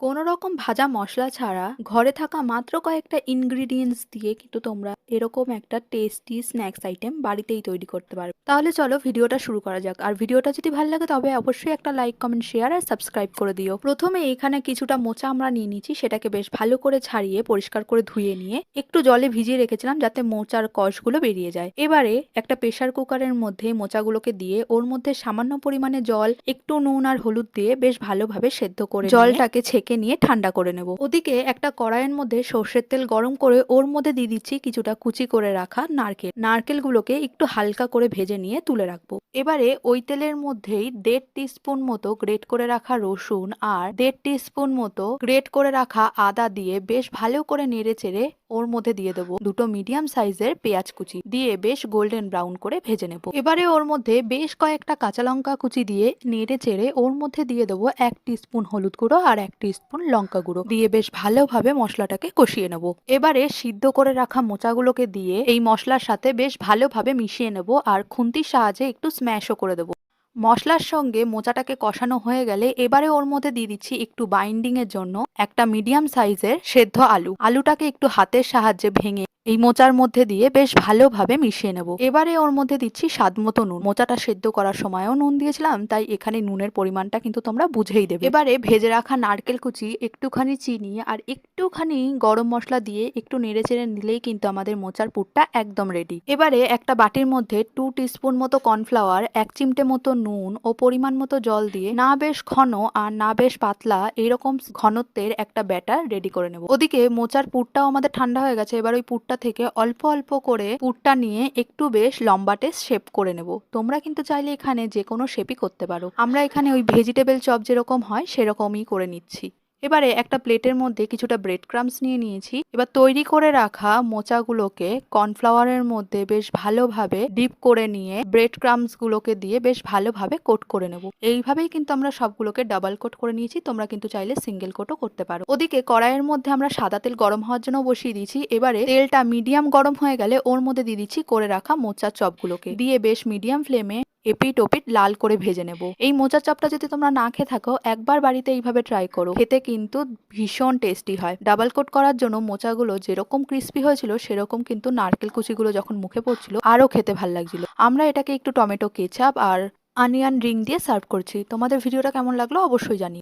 কোনো রকম ভাজা মশলা ছাড়া ঘরে থাকা মাত্র কয়েকটা ইনগ্রিডিয়েন্টস দিয়ে কিন্তু তোমরা এরকম একটা টেস্টি স্ন্যাক্স আইটেম বাড়িতেই তৈরি করতে পারবে তাহলে চলো ভিডিওটা শুরু করা যাক। আর ভিডিওটা যদি ভালো লাগে তবে অবশ্যই একটা লাইক কমেন্ট শেয়ার আর সাবস্ক্রাইব করে দিও। প্রথমে এখানে কিছুটা মোচা আমরা নিয়ে নিচ্ছি, সেটাকে বেশ ভালো করে ছাড়িয়ে, পরিষ্কার করে ধুয়ে নিয়ে একটু জলে ভিজিয়ে রেখেছিলাম যাতে মোচার কষগুলো বেরিয়ে যায়। এবারে একটা প্রেসার কুকারের মধ্যে মোচাগুলোকে দিয়ে ওর মধ্যে সামান্য পরিমাণে জল, একটু নুন আর হলুদ দিয়ে বেশ ভালোভাবে সেদ্ধ করে জলটাকে ছেঁকে নিয়ে ঠান্ডা করে নেব। ওদিকে একটা কড়াইয়ের মধ্যে সর্ষের তেল গরম করে ওর মধ্যে দিয়ে দিচ্ছি কিছুটা কুচি করে রাখা নারকেল। নারকেলগুলোকে একটু হালকা করে ভেজে নিয়ে তুলে রাখব। এবারে ওই তেলের মধ্যেই দেড় টিস্পুন মতো গ্রেট করে রাখা রসুন আর দেড় টিস্পুন মতো গ্রেট করে রাখা আদা দিয়ে বেশ ভালো করে নেড়ে চেড়ে ওর মধ্যে দিয়ে দেবো দুটো মিডিয়াম সাইজের পেঁয়াজ কুচি। দিয়ে বেশ গোল্ডেন ব্রাউন করে ভেজে নেব। এবারে ওর মধ্যে বেশ কয়েকটা কাঁচা লঙ্কা কুচি দিয়ে নেড়ে চেড়ে ওর মধ্যে দিয়ে দেবো এক স্পুন হলুদ গুঁড়ো আর এক স্পুন লঙ্কা গুঁড়ো। দিয়ে বেশ ভালোভাবে মশলাটাকে কষিয়ে নেব। এবারে সিদ্ধ করে রাখা মোচাগুলোকে দিয়ে এই মশলার সাথে বেশ ভালোভাবে মিশিয়ে নেব আর খুন্তির সাহায্যে একটু স্ম্যাশও করে দেবো। মশলার সঙ্গে মোচাটাকে কষানো হয়ে গেলে এবারে ওর মধ্যে দিয়ে দিচ্ছি একটু বাইন্ডিং এর জন্য একটা মিডিয়াম সাইজের সেদ্ধ আলু। আলুটাকে একটু হাতের সাহায্যে ভেঙে এই মোচার মধ্যে দিয়ে বেশ ভালোভাবে মিশিয়ে নেব। এবারে ওর মধ্যে দিচ্ছি স্বাদ মতো নুন। মোচাটা সেদ্ধ করার সময়ও নুন দিয়েছিলাম, তাই এখানে নুনের পরিমাণটা কিন্তু তোমরা বুঝেই দেবে। এবারে ভেজে রাখা নারকেল কুচি, একটুখানি চিনি আর একটুখানি গরম মশলা দিয়ে একটু নেড়ে চেড়ে নিলেই কিন্তু আমাদের মোচার পুরটা একদম রেডি এবারে একটা বাটির মধ্যে টু টিস্পুন মতো কর্নফ্লাওয়ার এক চিমটে মতো নুন ও পরিমাণ মতো জল দিয়ে না বেশ ঘন আর না বেশ পাতলা এরকম ঘনত্বের একটা ব্যাটার রেডি করে নেব। ওদিকে মোচার পুরটাও আমাদের ঠান্ডা হয়ে গেছে, এবার ওই পুরটা থেকে অল্প অল্প করে পুরটা নিয়ে একটু বেশ লম্বাটে শেপ করে নেব। তোমরা কিন্তু চাইলে এখানে যে কোনো শেপই করতে পারো। আমরা এখানে ওই ভেজিটেবল চপ যেরকম হয় সেরকমই করে নিচ্ছি। এবারে একটা প্লেটের মধ্যে কিছুটা ব্রেড ক্রামস নিয়ে নিয়েছি। এবার তৈরি করে রাখা মোচাগুলোকে কর্নফ্লাওয়ারের মধ্যে বেশ ভালোভাবে ডিপ করে নিয়ে ব্রেড ক্রামস গুলোকে দিয়ে বেশ ভালোভাবে কোট করে নেব। এইভাবেই কিন্তু আমরা সবগুলোকে ডাবল কোট করে নিয়েছি। তোমরা কিন্তু চাইলে সিঙ্গেল কোটও করতে পারো। ওদিকে কড়াইয়ের মধ্যে আমরা সাদা তেল গরম হওয়ার জন্য বসিয়ে দিয়েছি। এবারে তেলটা মিডিয়াম গরম হয়ে গেলে ওর মধ্যে দিয়ে দিচ্ছি করে রাখা মোচার চপগুলোকে। দিয়ে বেশ মিডিয়াম ফ্লেমে এপিট ওপিট লাল করে ভেজে নেব। এই মোচার চাপটা যদি তোমরা না খেয়ে থাকো, একবার বাড়িতে এইভাবে ট্রাই করো। খেতে কিন্তু ভীষণ টেস্টি হয়। ডাবল কোট করার জন্য মোচাগুলো যেরকম ক্রিস্পি হয়েছিল, সেরকম কিন্তু নারকেল কুচিগুলো যখন মুখে পড়ছিল, আরও খেতে ভালো লাগছিল। আমরা এটাকে একটু টমেটো কেচাপ আর আনিয়ান রিং দিয়ে সার্ভ করছি। তোমাদের ভিডিওটা কেমন লাগল অবশ্যই জানি